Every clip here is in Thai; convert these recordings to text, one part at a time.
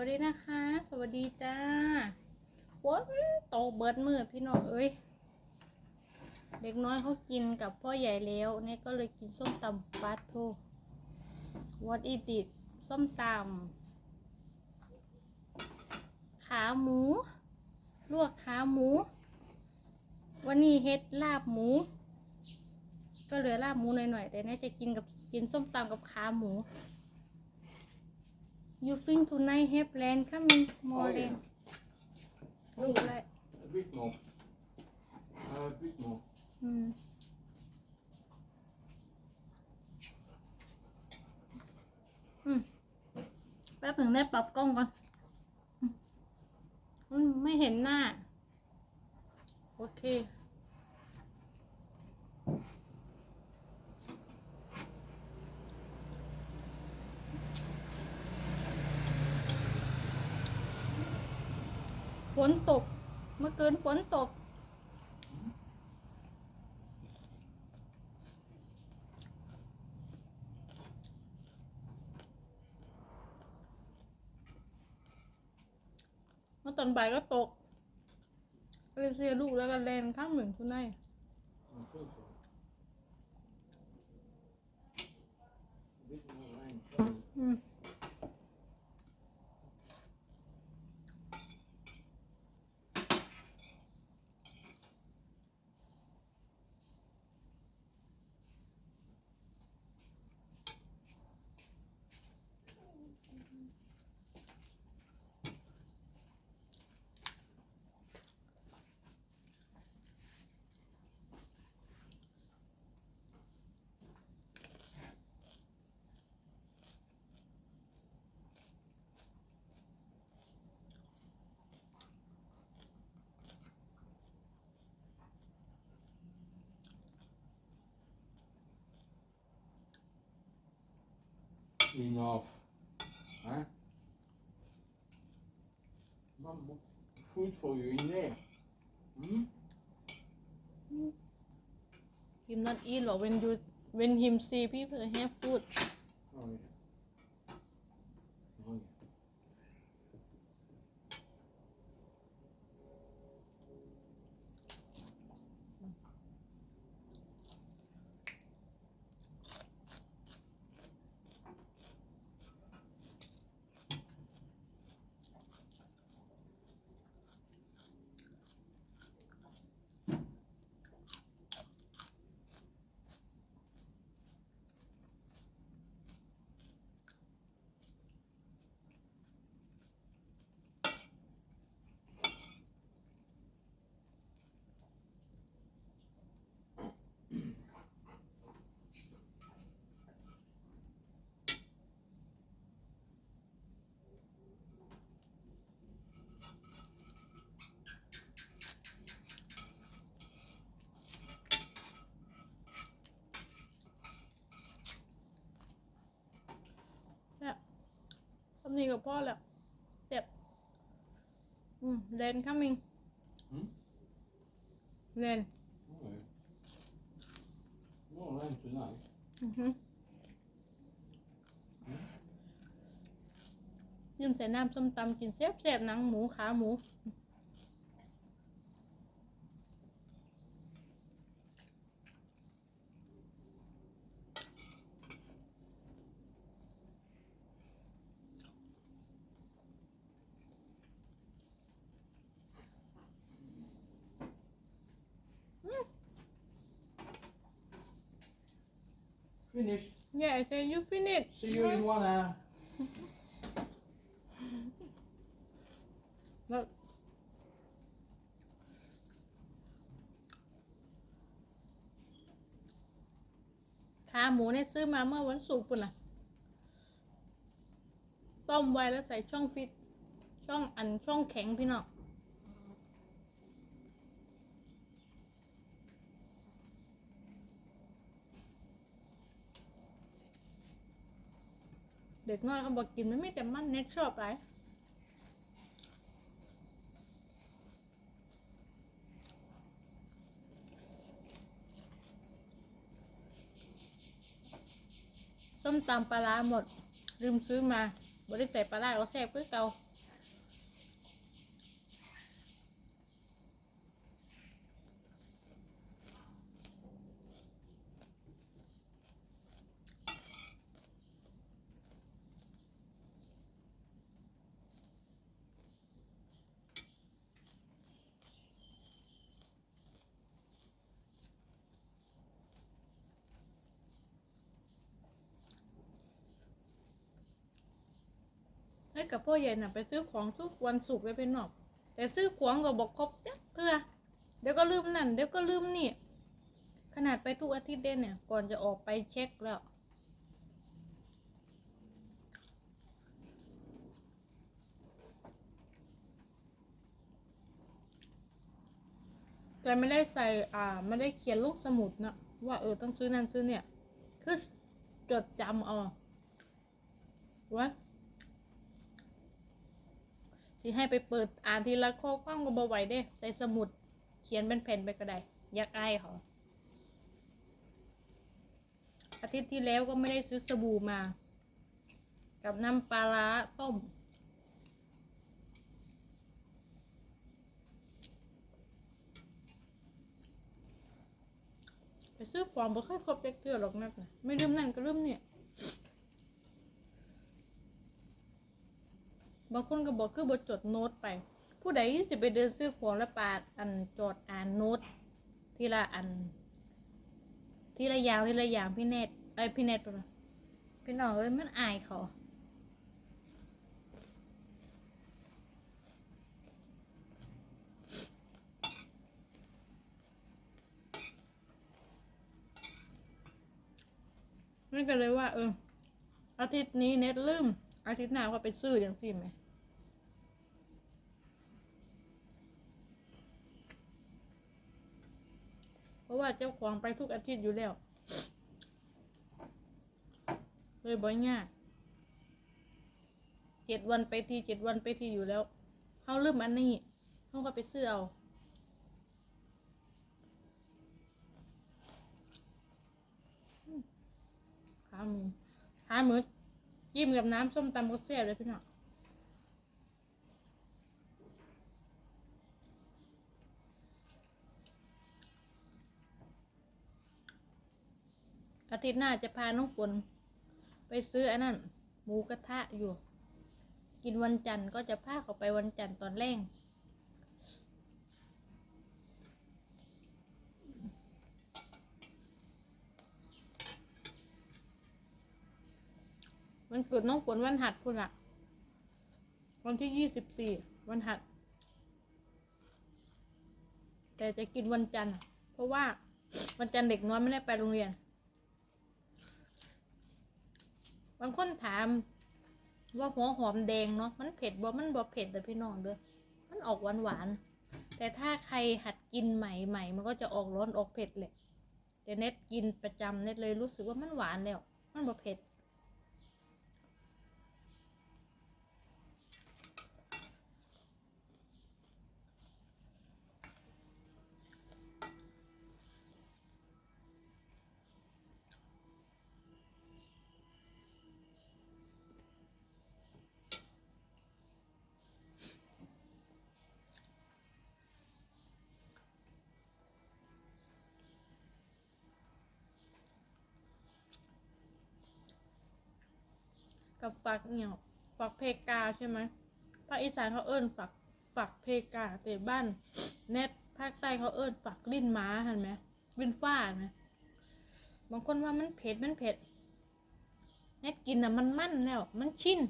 วัสดีนะคะ สวัสดีจ้าฝนตกเบิดมือพี่น้องเอ้ยเด็กน้อยเขากินกับพ่อใหญ่แล้วเนี่ยก็เลยกินส้มตำปลาทู What is it ส้มตำขาหมู ลวกขาหมู วันนี้เฮ็ดลาบหมู ก็เหลือลาบหมูหน่อยๆแต่เนี่ยจะกินกับกินส้มตำกับขาหมู You think tonight have land coming more Oh, yeah. land ลูกเลย A bit more. Uh, a bit more. อืมอืมแป๊บหนึ่งได้ปรับกล้องก่อนอืมอืมไม่เห็นหน้า โอเค ฝนตก เมื่อคืนฝนตก เมื่อตอนบ่ายก็ตกเลยเสียลูกแล้วก็แลนข้ามเหมือนคุณนาย enough. Huh? Food for you in there. Hmm? Him not eat or when you when him see people have food. Oh, yeah. ำนี้กับพ่อแล้วเจ็บอืมแลน coming Hmm? แลน Oh, yeah. No rain tonight. อือฮึยืมใส่น้ำส้มตำกินแซ่บแซ่บๆหนังหมูขาหมู Yeah I say you finish See you in one hour. แล้วขาหมูเนี่ยซื้อมาเมื่อวันศุกร์ปุ่นน่ะ ต้มไว้แล้วใส่ช่องฟิต ช่องอันช่องแข็งพี่น้อง เด็กน้อยเขาบอกกินมันไม่แต่มันเน็ตชอบไรส้มตำปลาร้าหมด ลืมซื้อมาบริใส่ปลาร้าก็แซ่บคือเก่า ให้กับพ่อใหญ่น่ะไปซื้อของทุกวันศุกร์เลยพี่น้องแต่ซื้อของก็บอกครบจักเพื่อเดี๋ยวก็ลืมนั่นเดี๋ยวก็ลืมนี่ ขนาดไปทุกอาทิตย์เด่นเนี่ย ก่อนจะออกไปเช็คแล้วแต่ไม่ได้ใส่ อ่า ไม่ได้เขียนลูกสมุดนะว่าเออต้องซื้อนั่นซื้อเนี่ย คือจดจำเอาวะ สิให้ไปเปิดอ่านทีละข้อความก็บ่ไหวเด้ ใส่สมุดเขียนเป็นแผ่นไปก็ได้อยากอายเขาอาทิตย์ที่แล้วก็ไม่ได้ซื้อสบู่มา กับน้ำปลาร้าต้ม ไปซื้อของบ่ค่อยครบเด็กเทื่อหรอกนักนะไม่ลืมนั่นก็ลืมเนี่ย บางคนก็บอกคือบ่จดโน้ตไป ผู้ใดสิไปเดินซื้อของแล้วปาดอันจดอ่านโน้ตทีละอัน ทีละอยางทีละอย่างพี่เนตไอพี่เนตปะพี่น้องเอ้ยมันอายเขานั่นก็เลยว่า เอออาทิตย์นี้เน็ตลืมอาทิตย์หน้าก็ไปซื้ออย่างสิไหมะว่าเจ้าของไปทุกอาทิตย์อยู่แล้วเลยบ่อยง่ายเจ็ดวันไปทีเจ็ดวันไปทีอยู่แล้วเขาลืมอันนี้เขาก็ไปซื้อเอาขาหมูขาหมูจิ้มกับน้ำส้มตำก็แซ่บเลยพี่น้อง อาทิตย์หน้าจะพาน้องฝนไปซื้ออันนั้นหมูกระทะอยู่ กินวันจันทร์ก็จะพาเขาไปวันจันทร์ตอนแรกวันเกิดน้องฝนวันหัดพุ่นละวันที่ยี่สิบสี่วันหัด แต่จะกินวันจันทร์เพราะว่าวันจันทร์เด็กน้อยไม่ได้ไปโรงเรียน บางคนถามว่าหัวหอมแดงเนาะมันเผ็ดบ่มันบ่เผ็ดแต่พี่น้องเด้อมันออกหวานหวานแต่ถ้าใครหัดกินใหม่ใหม่มันก็จะออกร้อนออกเผ็ดแหละแต่เน็ตกินประจำเน็ตเลยรู้สึกว่ามันหวานแล้ว มันบ่เผ็ด กับฝักเนี่ยฝักเพกาใช่ไหมภาคอีสานเขาเอิ้นฝักฝักเพกาแต่บ้านเน็ตภาคใต้เขาเอิ้นฝักลิ้นม้าเห็นไหมลิ้นฟ้าเห็นไหมบางคนว่ามันเผ็ดมันเผ็ดเน็ตกินอะมันมั่นแล้ว มันชิน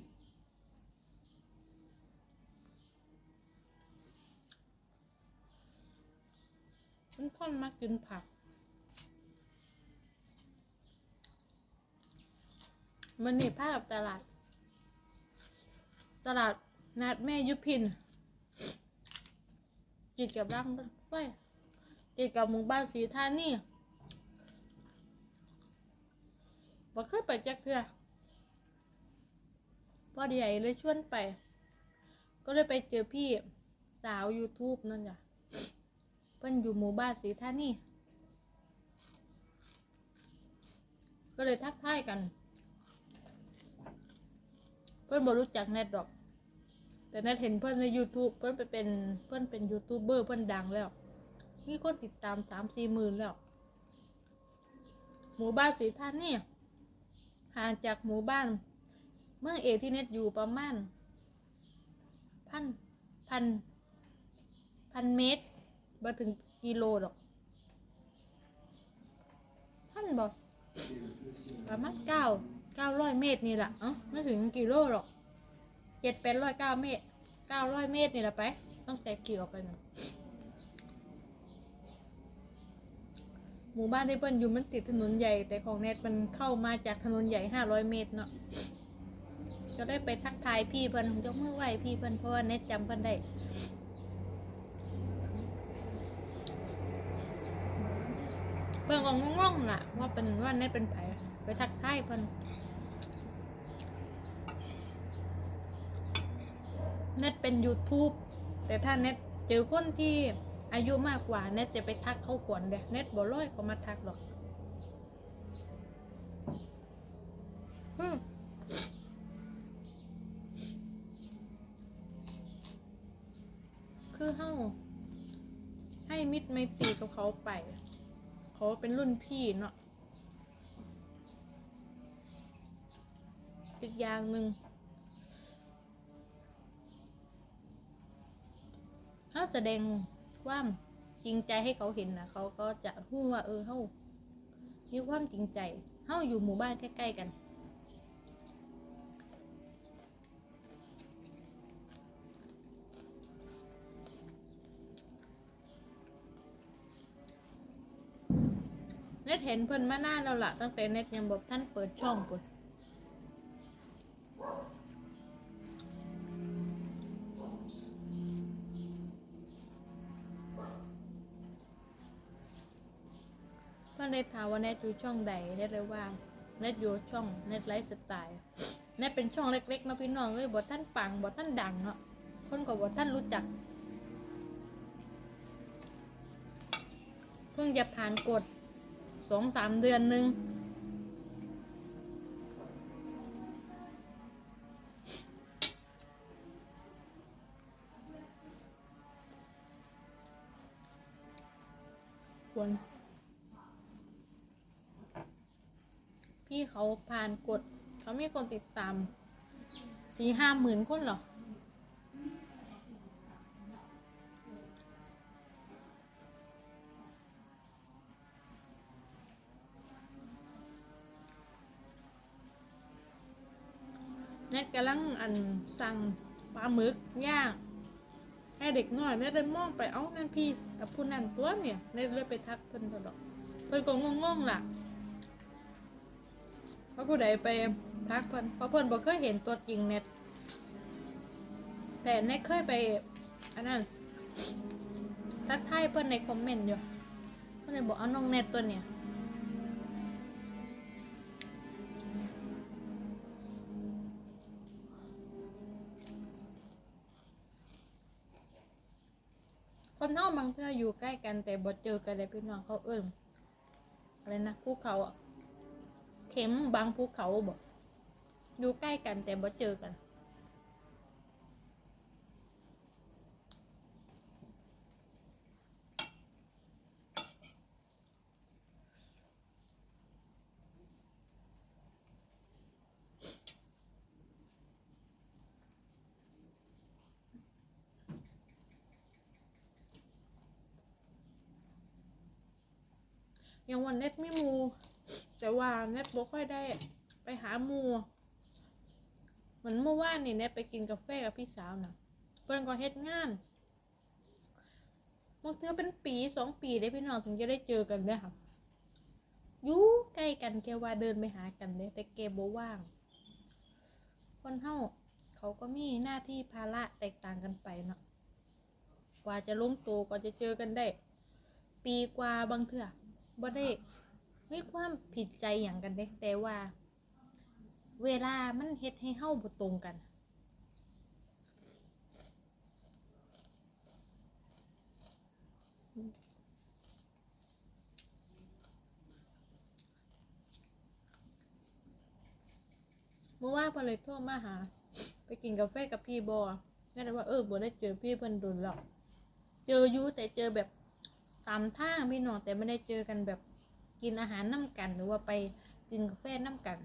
มันค่อนมากกินผัก มันนี่ภาพตลาด ตลาดนัดแม่ยุพินกิจกับร่างไฟกิจกับหมู่บ้านสีธานี่บ่เคยไปจักเทือพอใหญ่เลยชวนไป ก็เลยไปเจอพี่สาว YouTube นั่นจ้ะเพิ่นอยู่หมู่บ้านสีธานี่ก็เลยทักทายกัน เพื่อนบอรู้จักเน็ตดอก แต่เน็ตเห็นเพื่อนใน YouTube เพื่อนไปเป็นเพื่อนเป็นยูทูบเบอร์เพื่อนดังแล้ว มีคนติดตามสามสี่หมื่นแล้ว หมู่บ้านสีท่านนี่ห่างจากหมู่บ้าน เมืองเอที่เน็ตอยู่ประมาณพันพันพันเมตรมาถึงกิโลหรอกพันบอกประมาณเก้า เก้าร้อยเมตรนี่แหละเอ้าไม่ถึงกิโลหรอกเจ็ดเป็นร้อยเก้าเมตรเก้าร้อยเมตรนี่แหละไป ต้องแต่กี่ออกไปหน่อยหมู่บ้านที่เปิ้ลอยู่มันติดถนนใหญ่ แต่ของเน็ตมันเข้ามาจากถนนใหญ่ห้าร้อยเมตรเนาะก็ได้ไปทักทายพี่เพิ่นยกมือไหว้พี่เพิ่นเพราะว่าเน็ตจำเพิ่นได้เพิ่นก็งงๆล่ะ ว่าเป็นว่าเน็ตเป็นไผไปทักทายเพิ่น เน็ตเป็น YouTube แต่ถ้าเน็ตเจอคนที่อายุมากกว่าเน็ตจะไปทักเขาก่อนเด้เน็ตบ่ร้อยเขามาทักหรอกคือเฮาให้มิตรไมตรีกับเขาไปเขาเป็นรุ่นพี่เนาะอีกอย่างหนึ่งถ้า แสดงความจริงใจให้เขาเห็นนะเขาก็จะรู้ว่าเออเฮามีความจริงใจเฮาอยู่หมู่บ้านใกล้ๆกัน เน็ตเห็นเพิ่นมานานแล้วล่ะตั้งแต่เน็ตยังบอกท่านเปิดช่องปุ่น นได้ถามว่าเน็ตอยู่ช่องใดเน็ตเลยว่าเน็ตอยู่ช่องเน็ตไลฟ์สไตล์เน็ตเป็นช่องเล็กๆเนาะพี่น้องเอ้ยบอกท่านปังบอกท่านดังเนาะคนก็บอกท่านรู้จัก เพิ่งจะผ่านกฎสองสามเดือนหนึ่ง เขาผ่านกฎเขามีคนติดตามสี่ห้าหมื่นคนเหรอเน็ตกำลังอันสั่งปลาหมึกย่างให้เด็กน้อยเน็ตเลยมองไปเอ้านั่นพี่กับผู้นั่นตัวเนี่ยเน็ตเลยไปทักเพิ่นตลอดเพิ่นก็งงๆล่ะ พราะผู้ใดไปทักเพิ่นเพราะเพิ่นบอกเคยเห็นตัวจริงเน็ตแต่เน็ตเคยไปอันนั้นทักทายเพิ่นในคอมเมนต์อยู่เพิ่นเลยบอกเอาน้องเน็ตตัวเนี่ยคนเท่าบางเทื่ออยู่ใกล้กันแต่บ่เจอกันเลยพี่น้องเขาเอิ่มอะไรนะภูเขาอะ ข็มบางภูเขาบอกอยู่ใกล้กันแต่บ่เจอกัน ยังวันเน็ตไม่มู แต่ว่าเน็ตบ่ค่อยได้ไปหาหมูเหมือนเมื่อวานนี่เน็ตไปกินกาแฟกับพี่สาวนะเพื่อนก็เฮ็ดงานบางเทื่อเป็นปีสองปีได้พี่น้องถึงจะได้เจอกันได้ค่ะยู่ใกล้กันแกว่าเดินไปหากันเด้แต่แกบ่ว่าง คนเฮาเขาก็มีหน้าที่ภาระแตกต่างกันไปเนาะกว่าจะลงตัวกว่าจะเจอกันได้ ปีกว่าบางเทื่อบ่ได้ ม่ความผิดใจอย่างกันเด้แต่ว่า เวลามันเฮ็ดให้เฮาบ่ตรงกัน เมื่อว่าเพิ่นเลยโทรมาหา ไปกินกาแฟกับพี่บอก็เลยว่าเออบ่ได้เจอพี่เพิ่นโดนหรอก เจออยู่แต่เจอแบบตามทางพี่น้องแต่ไม่ได้เจอกันแบบ กินอาหารน้ำกัน หรือว่าไปกินกาแฟน้ำกัน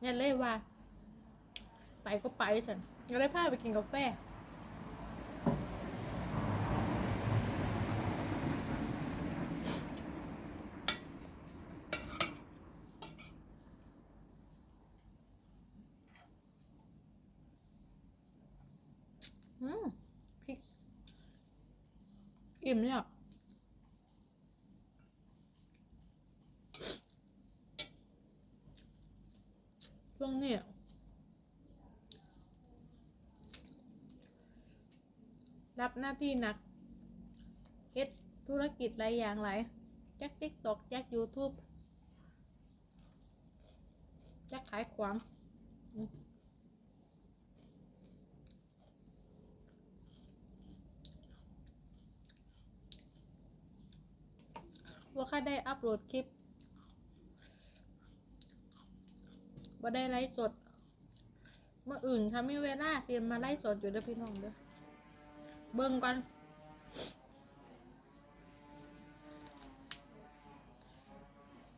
เนี่ยเลยว่า ไปก็ไปสันก็เลยพาไปกินกาแฟ อืมพริก อิ่มเนี่ยช่วงนี้รับ หน้าที่หนักเฮ็ดธุรกิจหลายอย่างหลายจักติ๊กตอกจักยูทูบจักขายความอืมว่าค่าได้อัพโหลดคลิปว่าได้ไลฟ์สดเมื่ออื่นถ้ามีเวลาเซียนมาไลฟ์สดอยู่ด้อพี่น้องเด้อ เบิ่งก่อน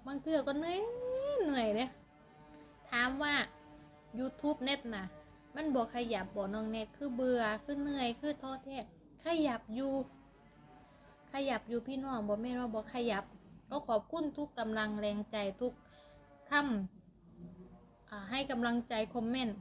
บางเทื่อก็เหนื่อยเหนื่อยเลยถามว่า YouTube เน็ตนะมันบอกขยับบอกน้องเน็ตคือเบื่อคือเหนื่อยคือท้อแท้ขยับอยู่ ขยับอยู่พี่น้องบอกไม่ว่าบอกขยับ ก็ขอบคุณทุกกำลังแรงใจทุกคำอ่าให้กำลังใจคอมเมนต์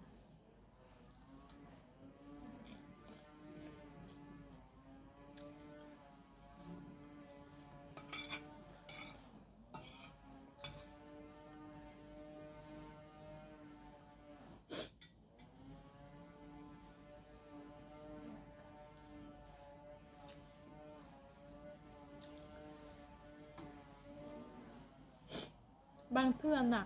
เพื่อน่ะ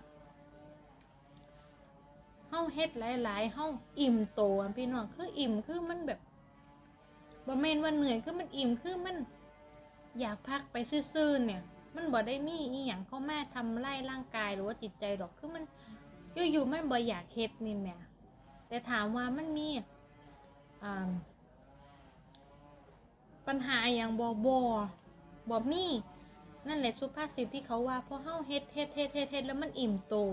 เฮาเฮ็ดหลายๆเฮาอิ่มโตอะพี่น้องคืออิ่มคือมันแบบบ่แม่นว่าเหนื่อยคือมันอิ่มคือมัน อยากพักไปซื่อๆเนี่ย มันบ่ได้มีอีหยังเข้ามาทำลายร่างกายหรือว่าจิตใจดอกคือมันอยู่ๆมันบ่อยากเฮ็ดนี่แหม่แต่ถามว่ามันมีอ่าปัญหาอย่างบ่บ่บ่มี นั่นแหละสุภาษิตที่เขาว่าพอเฮาเฮ็ดเฮ็ดเฮ็ดเฮ็ดเฮ็ดแล้วมันอิ่มโตว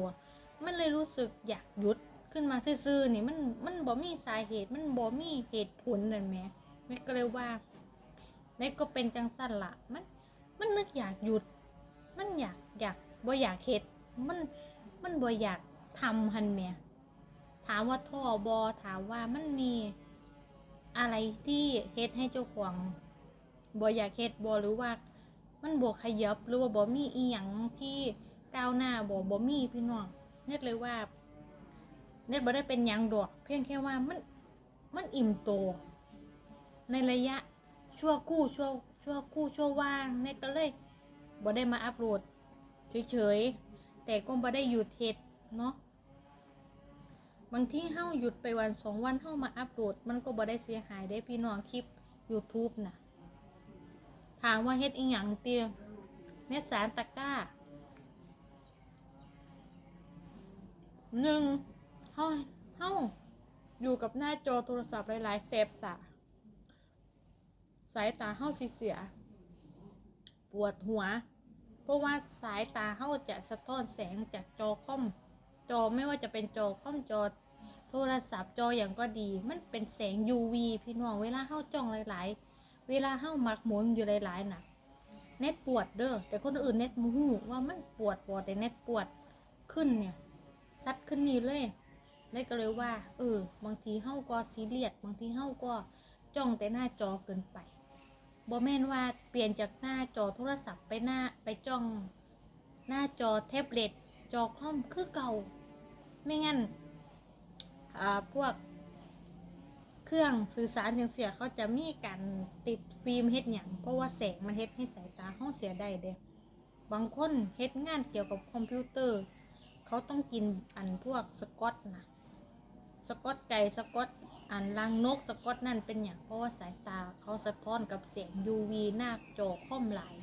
มันเลยรู้สึกอยากหยุดขึ้นมาซื่อๆนี่มันมันบ่มีสาเหตุมันบ่มีเหตุผลนั่นแหมแม่ก็เลยว่าแม่ก็เป็นจังสั้นละมันมันนึกอยากหยุด มันอยากอยากบ่อยากเฮ็ดมันมันบ่อยากทำหันแหมถามว่าท่อบอถามว่ามันมีอะไรที่เฮ็ดให้เจ้าของบ่อยากเฮ็ดบ่หรือว่า มันบวขยับหรือว่าบ่มีอีหยังที่ก้าวหน้าบ่บ่มีพี่น้องเน็ตเลยว่า เน็ตบ่ได้เป็นหยังดอก เพียงแค่ว่ามันมันอิ่มโตวในระยะชั่วกู้ชั่วชั่วกู้ชั่วว่างเน็ตก็เลยบ่ได้มาอัพโหลดเฉยๆแต่ก็บ่ได้หยุดเฮ็ดเนาะบางทีเฮาหยุดไปวันสองวันเฮามาอัพโหลด มันก็บ่ได้เสียหายได้พี่น้องคลิป YouTube น่ะ ถามว่าเฮ็ดอีหยังเตียเน็ตสารตะกร้าหนึ่งเฮาเฮาอยู่กับหน้าจอโทรศัพท์หลายๆแสบตาสายตาเฮาสิเสีย ปวดหัว เพราะว่าสายตาเฮาจะสะท้อนแสงจากจอคอม จอไม่ว่าจะเป็นจอคอมจอโทรศัพท์จออย่างก็ดี มันเป็นแสง UV พี่น้องเวลาเฮาจ้องหลาย ๆ เวลาเฮามักหมุนอยู่หลายๆน่ะเน็ตปวดเด้อแต่คนอื่นเน็ตมูหูว่ามันปวดปวดแต่เน็ตปวดขึ้นเนี่ยซัดขึ้นนี่เลยเน็ตก็เลยว่า เออ บางทีเฮาก็ซีเรียสบางทีเฮาก็จ้องแต่หน้าจอเกินไปบ่แม่นว่าเปลี่ยนจากหน้าจอโทรศัพท์ไปหน้าไปจ้อง หน้าจอแท็บเล็ตจอคอมคือเก่า ไม่งั้นอ่าพวก เครื่องสื่อสารอย่างเสียเขาจะมีการติดฟิล์มเฮ็ดหยังเพราะว่าแสงมันเฮ็ดให้สายตาห้องเสียได้เด้บางคนเฮ็ดงานเกี่ยวกับคอมพิวเตอร์ เขาต้องกินอันพวกสกอตนะสกอตไก่สกอตอันลังนกสกอตนั่นเป็นอย่างเพราะว่าสายตาเขาสะท้อนกับแสง UV หน้าจอคอมหลาย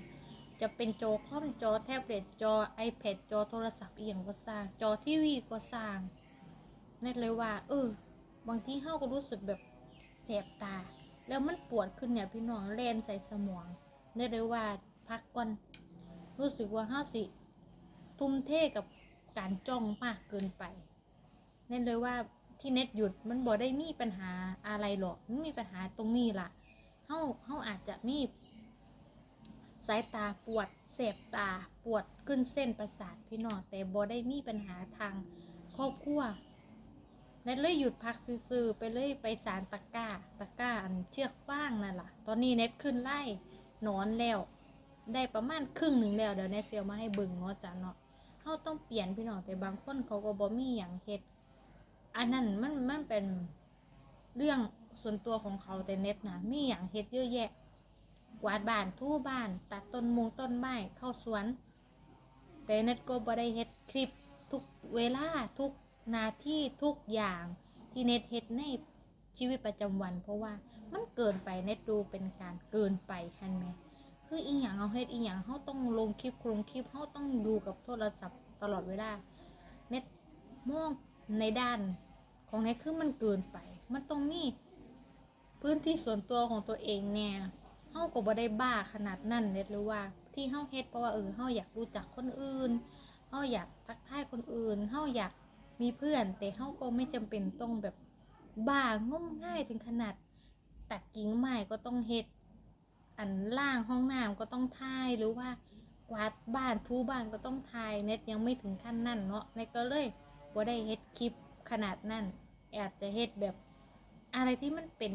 จะเป็นจอคอมจอแท็บเล็ตจอ iPad จอโทรศัพท์อีหยังก็สร้าง จอทีวีก็สร้างนั่นเลยว่า เออบางทีเฮาก็รู้สึกแบบ แสบตา แล้วมันปวดขึ้นเนี่ยพี่น้องแลนใส่สมองได้เลยว่าพักก่อนรู้สึกว่าห้าสิ ทุ่มเทกับการจ้องมากเกินไปเน้นเลยว่าที่เน็ตหยุดมันบ่ได้มีปัญหาอะไรหรอกมันมีปัญหาตรงนี้ล่ะเฮาเฮาอาจจะมีสายตาปวดแสบตาปวดขึ้นเส้นประสาทพี่น้องแต่บ่ได้มีปัญหาทางครอบครัว เน็ตเลยหยุดพักซื่อๆไปเลยไปสารตะกร้าตะกร้าอันเชือกฟางนั่นล่ะ ตอนนี้เน็ตขึ้นไล่นอนแล้ว ได้ประมาณครึ่งหนึ่งแล้วเดี๋ยวเน็ตเซียวมาให้บิ่งเนาะจ้ะเนาะเขาต้องเปลี่ยนพี่น้องแต่บางคนเขาก็บ่มีอย่างเฮ็ดอันนั้นมันมันเป็นเรื่องส่วนตัวของเขาแต่เน็ตนะมีอย่างเฮ็ดเยอะแยะ กวาดบ้านทูบ้าน ตัดต้นมงต้นไม้เข้าสวน แต่เน็ตก็บ่ได้เฮ็ดคลิปทุกเวลาทุก หน้าที่ทุกอย่างที่เน็ตเฮ็ดในชีวิตประจำวัน เพราะว่ามันเกินไปเน็ตดูเป็นการเกินไปฮันไหมคืออีหยังเอาเฮ็ดอีหยังเฮาต้องลงคลิปลงคลิปเฮาต้องดูกับโทรศัพท์ตลอดเวลาเน็ตมองในด้านของเน็ตคือมันเกินไป มันต้องมีพื้นที่ส่วนตัวของตัวเองแน่เฮาก็บ่ได้บ้าขนาดนั้นเน็ตหรือว่าที่เฮาเฮ็ดเพราะว่าเออเฮาอยากรู้จักคนอื่นเฮาอยากทักทายคนอื่นเฮาอยาก มีเพื่อน แต่เฮาก็ไม่จำเป็นต้องแบบบ้างมง่ายถึงขนาดตัดกิ่งไม้ก็ต้องเฮ็ด อันล่างห้องน้ำก็ต้องทายหรือว่ากวาดบ้านทูบ้านก็ต้องทายเน็ตยังไม่ถึงขั้นนั่นเนาะเน็ตก็เลยบ่ได้เฮ็ดคลิปขนาดนั้นอาจจะเฮ็ดแบบอะไรที่มันเป็น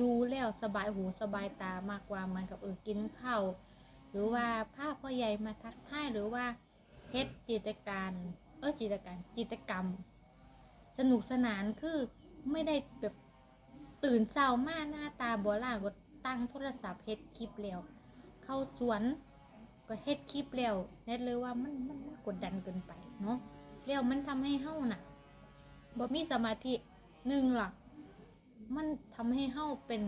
ดูแล้วสบายหูสบายตามากกว่ามันกับเออกินข้าวหรือว่าภาพพ่อใหญ่มาทักทายหรือว่าเฮ็ดจิตการ เออจิตรการจิตรกรรม สนุกสนานคือไม่ได้แบบตื่นเช้ามากหน้าตาบอล่าก็ตั้งโทรศัพท์เฮ็ดคลิปแล้ว เข้าสวนก็เฮ็ดคลิปแล้วเน็ตเลยว่ามันมันกดดันเกินไปเนาะแล้วมันทำให้เฮาน่ะบ่มีสมาธิหนึ่งหลักมันทำให้เฮาเป็น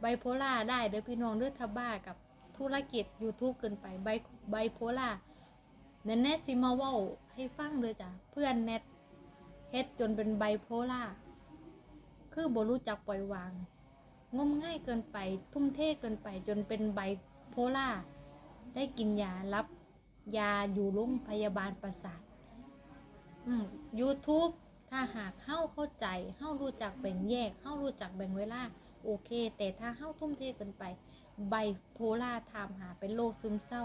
ไบโพล่าได้เด้อพี่น้องเด้อถ้าบ้ากับธุรกิจ YouTube เกินไปไบไบโพล่าเนตแนทซิมาเว่า ให้ฟังเลยจ้ะเพื่อนแนทเฮ็ดจนเป็นไบโพล่าคือบ่รู้จักปล่อยวาง งมง่ายเกินไปทุ่มเทเกินไปจนเป็นไบโพล่าได้กินยารับยาอยู่โรงพยาบาลประสาทอืม YouTube ถ้าหากเฮ้าเข้าใจเฮ้ารู้จักแบ่งแยกเฮ้ารู้จักแบ่งเวลาโอเค แต่ถ้าเฮ้าทุ่มเทเกินไป ไบโพล่าไทม์หาเป็นโรคซึมเศร้า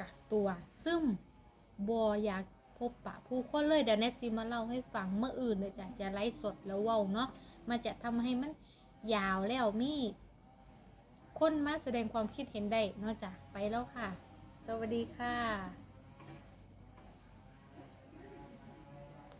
กักตัว ซึ่งบออยาก พบปะผู้คนเลยเดี๋ยวแนสซีมาเล่าให้ฟังเมื่ออื่นเลยจ้ะจะไลฟ์สดแล้วเว้าเนาะมันจะทำให้มันยาวแล้วมีคนมาแสดงความคิดเห็นได้เนาะจ้ะไปแล้วค่ะ สวัสดีค่ะ